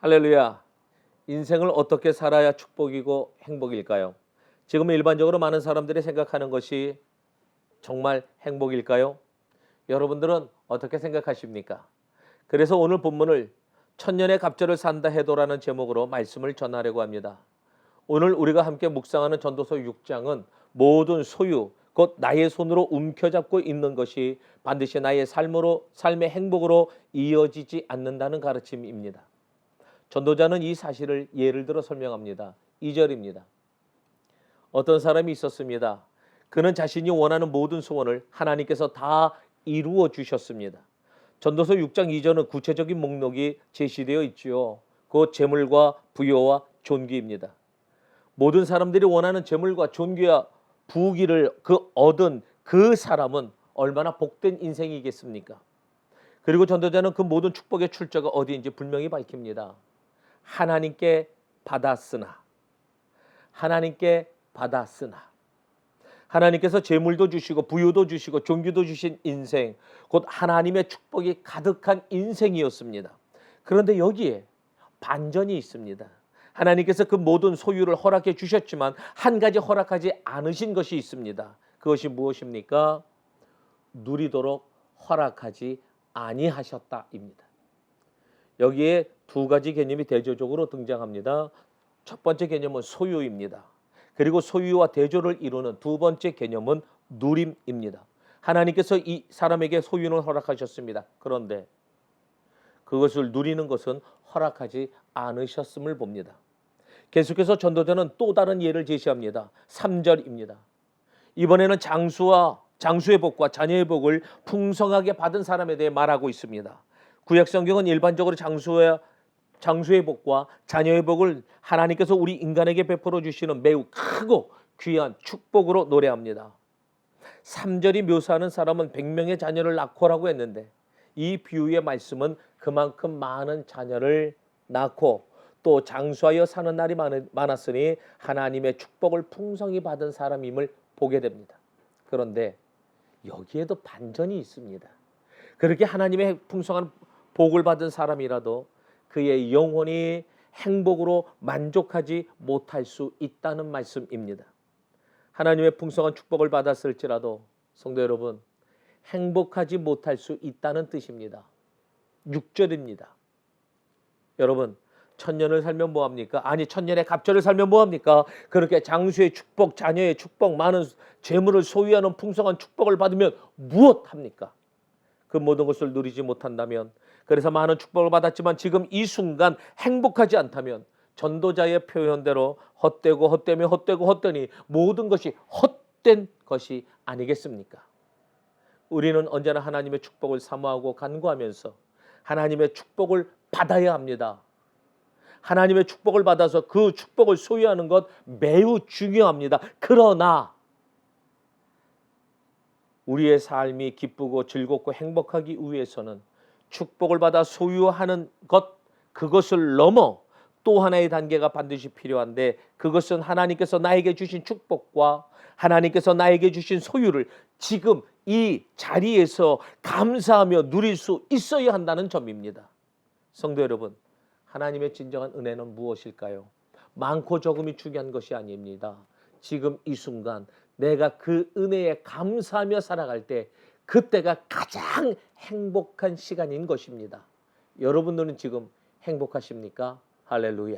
할렐루야. 인생을 어떻게 살아야 축복이고 행복일까요? 지금 일반적으로 많은 사람들이 생각하는 것이 정말 행복일까요? 여러분들은 어떻게 생각하십니까? 그래서 오늘 본문을 천년의 갑절을 산다 해도라는 제목으로 말씀을 전하려고 합니다. 오늘 우리가 함께 묵상하는 전도서 6장은 모든 소유 곧 나의 손으로 움켜잡고 있는 것이 반드시 나의 삶으로 삶의 행복으로 이어지지 않는다는 가르침입니다. 전도자는 이 사실을 예를 들어 설명합니다. 2절입니다. 어떤 사람이 있었습니다. 그는 자신이 원하는 모든 소원을 하나님께서 다 이루어 주셨습니다. 전도서 6장 2절은 구체적인 목록이 제시되어 있지요. 그 재물과 부여와 존귀입니다. 모든 사람들이 원하는 재물과 존귀와 부귀를 그 얻은 그 사람은 얼마나 복된 인생이겠습니까? 그리고 전도자는 그 모든 축복의 출처가 어디인지 분명히 밝힙니다. 하나님께 받았으나 하나님께 받았으나 하나님께서 재물도 주시고 부유도 주시고 존귀도 주신 인생 곧 하나님의 축복이 가득한 인생이었습니다. 그런데 여기에 반전이 있습니다. 하나님께서 그 모든 소유를 허락해 주셨지만 한 가지 허락하지 않으신 것이 있습니다. 그것이 무엇입니까? 누리도록 허락하지 아니하셨다입니다. 여기에 두 가지 개념이 대조적으로 등장합니다. 첫 번째 개념은 소유입니다. 그리고 소유와 대조를 이루는 두 번째 개념은 누림입니다. 하나님께서 이 사람에게 소유는 허락하셨습니다. 그런데 그것을 누리는 것은 허락하지 않으셨음을 봅니다. 계속해서 전도자는 또 다른 예를 제시합니다. 3절입니다. 이번에는 장수와 장수의 복과 자녀의 복을 풍성하게 받은 사람에 대해 말하고 있습니다. 구약 성경은 일반적으로 장수의 장수의 복과 자녀의 복을 하나님께서 우리 인간에게 베풀어 주시는 매우 크고 귀한 축복으로 노래합니다. 3절이 묘사하는 사람은 100명의 자녀를 낳고라고 했는데 이 비유의 말씀은 그만큼 많은 자녀를 낳고 또 장수하여 사는 날이 많- 많았으니 하나님의 축복을 풍성히 받은 사람임을 보게 됩니다. 그런데 여기에도 반전이 있습니다. 그렇게 하나님의 풍성한 복을 받은 사람이라도 그의 영혼이 행복으로 만족하지 못할 수 있다는 말씀입니다. 하나님의 풍성한 축복을 받았을지라도 성도 여러분 행복하지 못할 수 있다는 뜻입니다. 6절입니다. 여러분 천년을 살면 뭐합니까? 아니 천년의 갑절을 살면 뭐합니까? 그렇게 장수의 축복, 자녀의 축복, 많은 재물을 소유하는 풍성한 축복을 받으면 무엇합니까? 그 모든 것을 누리지 못한다면 그래서 많은 축복을 받았지만 지금 이 순간 행복하지 않다면 전도자의 표현대로 헛되고 헛되며 헛되고 헛되니 모든 것이 헛된 것이 아니겠습니까? 우리는 언제나 하나님의 축복을 사모하고 간구하면서 하나님의 축복을 받아야 합니다. 하나님의 축복을 받아서 그 축복을 소유하는 것 매우 중요합니다. 그러나 우리의 삶이 기쁘고 즐겁고 행복하기 위해서는 축복을 받아 소유하는 것 그것을 넘어 또 하나의 단계가 반드시 필요한데 그것은 하나님께서 나에게 주신 축복과 하나님께서 나에게 주신 소유를 지금 이 자리에서 감사하며 누릴 수 있어야 한다는 점입니다. 성도 여러분, 하나님의 진정한 은혜는 무엇일까요? 많고 적음이 중요한 것이 아닙니다. 지금 이 순간 내가 그 은혜에 감사하며 살아갈 때 그때가 가장 행복한 시간인 것입니다. 여러분들은 지금 행복하십니까? 할렐루야.